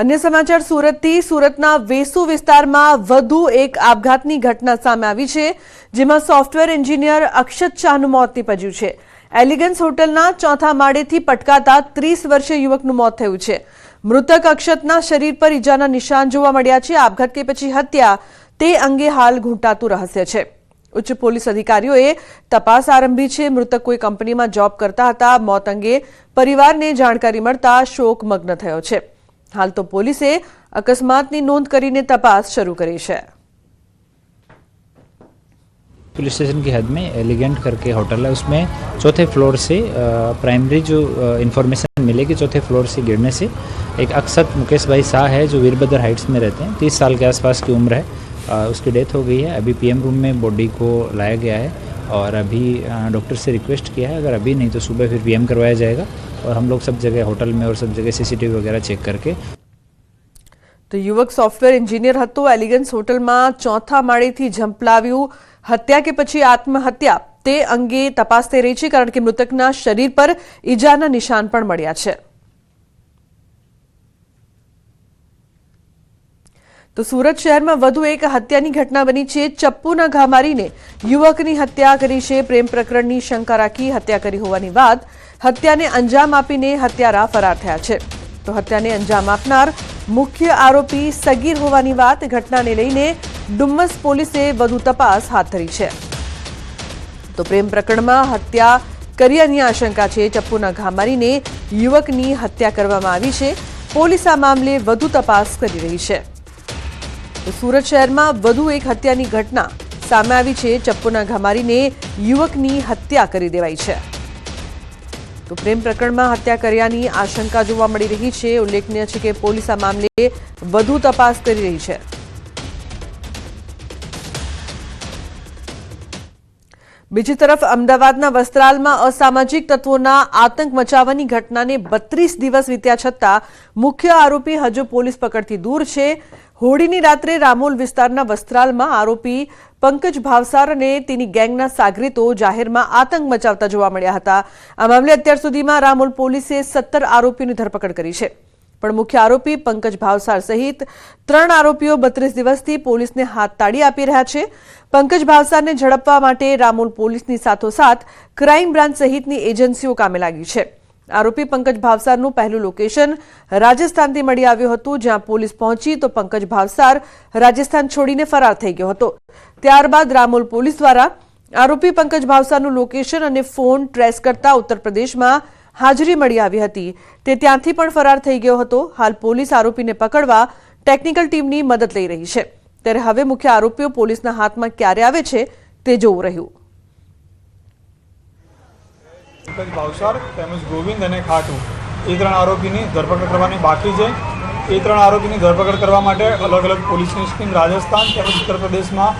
અન્ય સમાચાર, સુરતથી સુરતના વેસુ વિસ્તારમાં વધુ એક આપઘાતની ઘટના સામે આવી છે, જેમાં સોફ્ટવેર એન્જિનિયર અક્ષત શાહનું મોત નીપજ્યું છે. એલિગન્સ હોટલના ચોથા માળેથી પટકાતા ત્રીસ વર્ષીય યુવકનું મોત થયું છે. મૃતક અક્ષતના શરીર પર ઈજાના નિશાન જોવા મળ્યા છે. આપઘાત કે પછી હત્યા તે અંગે હાલ ઘૂંટાતું રહસ્ય છે. ઉચ્ચ પોલીસ અધિકારીઓએ તપાસ આરંભી છે. મૃતક કોઈ કંપનીમાં જોબ કરતા હતા. મોત અંગે પરિવારને જાણકારી મળતા શોકમગ્ન થયો છે. હાલ તો પોલીસે અકસ્માતની નોંધ કરીને તપાસ શરૂ કરી છે पुलिस स्टेशन की हद में एलिगेंट करके होटल है उसमें चौथे फ्लोर से प्राइमरी जो इन्फॉर्मेशन मिलेगी चौथे फ्लोर से गिरने से एक अक्सर मुकेश भाई शाह है जो वीरभद्र हाइट्स में रहते हैं तीस साल के आसपास की उम्र है अ, उसकी डेथ हो गई है अभी पीएम रूम में बॉडी को लाया गया है और अभी अ, डॉक्टर से रिक्वेस्ट किया है अगर अभी नहीं तो सुबह फिर पीएम करवाया जाएगा और हम लोग सब जगह होटल में और सब जगह सीसीटीवी वगैरह चेक करके તો યુવક સોફ્ટવેર એન્જિનિયર હતો એલિગન્સ હોટલમાં ચોથા માળેથી ઝંપલાવ્યું હત્યા કે પછી આત્મહત્યા તે અંગે તપાસ થઈ રહી છે કારણ કે મૃતકના શરીર પર ઈજાના નિશાન પણ મળ્યા છે તો સુરત શહેરમાં વધુ એક હત્યાની ઘટના બની છે. ચપ્પુના ઘા મારીને યુવકની હત્યા કરી છે. પ્રેમ પ્રકરણની શંકા રાખી હત્યા કરી હોવાની વાત. હત્યાને અંજામ આપીને હત્યારા ફરાર થયા છે. તો હત્યાને અંજામ આપનાર મુખ્ય આરોપી સગીર હોવાની વાત. ઘટનાને લઈને ડુમ્મસ પોલીસે વધુ તપાસ હાથ ધરી છે. તો પ્રેમ પ્રકરણમાં હત્યા કર્યાની આશંકા છે. ચપ્પુના ઘા મારીને યુવકની હત્યા કરવામાં આવી છે. પોલીસ આ મામલે વધુ તપાસ કરી રહી છે. સુરત શહેરમાં વધુ એક હત્યાની ઘટના સામે આવી છે. ચપ્પુના ઘમારીને યુવકની હત્યા કરી દેવાઈ છે. તો પ્રેમ પ્રકરણમાં હત્યા કર્યાની આશંકા જોવા મળી રહી છે. ઉલ્લેખનીય છે કે પોલીસ આ મામલે વધુ તપાસ કરી રહી છે. બીજી તરફ અમદાવાદના વસ્ત્રાલમાં અસામાજિક તત્વોના આતંક મચાવવાની ઘટનાને બત્રીસ દિવસ વીત્યા છતાં મુખ્ય આરોપી હજુ પોલીસ પકડથી દૂર છે. હોળીની રાત્રે રામોલ વિસ્તારના વસ્ત્રાલમાં આરોપી પંકજ ભાવસાર અને તેની ગેંગના સાગરીતો જાહેરમાં આતંક મચાવતા જોવા મળ્યા હતા. આ મામલે અત્યાર સુધીમાં રામોલ પોલીસે સત્તર આરોપીઓની ધરપકડ કરી છે. પણ મુખ્ય આરોપી પંકજ ભાવસાર સહિત ત્રણ આરોપીઓ બત્રીસ દિવસથી પોલીસને હાથ તાળી આપી રહ્યા છે. પંકજ ભાવસારને ઝડપવા માટે રામોલ પોલીસની સાથોસાથ ક્રાઇમ બ્રાન્ચ સહિતની એજન્સીઓ કામે લાગી છે. આરોપી પંકજ ભાવસારનું પહેલું લોકેશન રાજસ્થાનથી મળી આવ્યું હતું, જ્યાં પોલીસ પહોંચી તો પંકજ ભાવસાર રાજસ્થાન છોડીને ફરાર થઈ ગયો હતો. ત્યારબાદ રામોલ પોલીસ દ્વારા આરોપી પંકજ ભાવસારનું લોકેશન અને ફોન ટ્રેસ કરતા ઉત્તર પ્રદેશમાં હાજરી મળી આવી હતી. તે ત્યાંથી પણ ફરાર થઈ ગયો હતો. હાલ પોલીસ આરોપીને પકડવા ટેકનિકલ ટીમની મદદ લઈ રહી છે. ત્યારે હવે મુખ્ય આરોપીઓ પોલીસના હાથમાં ક્યારે આવે છે, તે જોવું રહ્યું. ભાવસાર તેમજ ગોવિંદ અને ખાટુ. એ ત્રણ આરોપીની ધરપકડ કરવાની બાકી છે. એ ત્રણ આરોપીની ધરપકડ કરવા માટે અલગ અલગ પોલીસની ટીમ રાજસ્થાન તેમજ ઉત્તર પ્રદેશમાં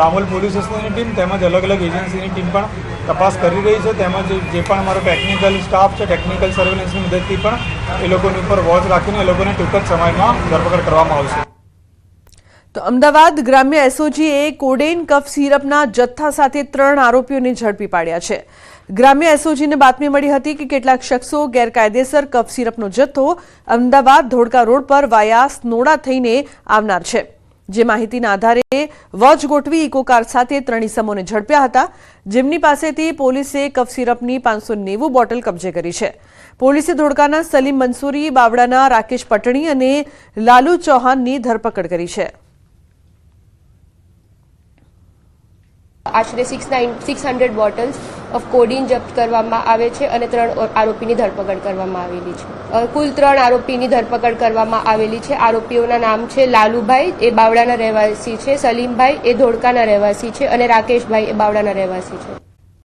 રામોલ પોલીસ સ્ટેશનની ટીમ તેમજ અલગ અલગ એજન્સીની ટીમ પણ તપાસ કરી રહી છે. તેમજ જે પણ અમારો ટેકનિકલ સ્ટાફ છે ટેકનિકલ સર્વેલન્સની મદદથી પણ એ લોકોની ઉપર વોચ રાખીને એ લોકોને ટૂંક જ સમયમાં ધરપકડ કરવામાં આવશે. તો અમદાવાદ ગ્રામ્ય એસઓજીએ કોડેન કફ સિરપના જથ્થા સાથે ત્રણ આરોપીઓને ઝડપી પાડ્યા છે. ગ્રામ્ય એસઓજીને બાતમી મળી હતી કે કેટલાક શખ્સો ગેરકાયદેસર કફ સિરપનો જથ્થો અમદાવાદ ધોળકા રોડ પર વાયા સ્નોડા થઈને આવનાર છે. જે માહિતીના આધારે વોચ ગોઠવી ઇકો કાર સાથે ત્રણ ઇસમોને ઝડપ્યા હતા. જેમની પાસેથી પોલીસે કફ સિરપની પાંચસો નેવું બોટલ કબજે કરી છે. પોલીસે ધોળકાના સલીમ મંસૂરી, બાવડાના રાકેશ પટણી અને લાલુ ચૌહાણની ધરપકડ કરી છે. આશરે six six hundred bottles of codeine જપ્ત કરવામાં આવે છે અને ત્રણ આરોપીની ધરપકડ કરવામાં આવેલી છે. કુલ ત્રણ આરોપીની ધરપકડ કરવામાં આવેલી છે. આરોપીઓના નામ છે લાલુભાઈ, એ બાવડાના રહેવાસી છે. સલીમભાઈ, એ ધોળકાના રહેવાસી છે. અને રાકેશભાઈ, એ બાવડાના રહેવાસી છે.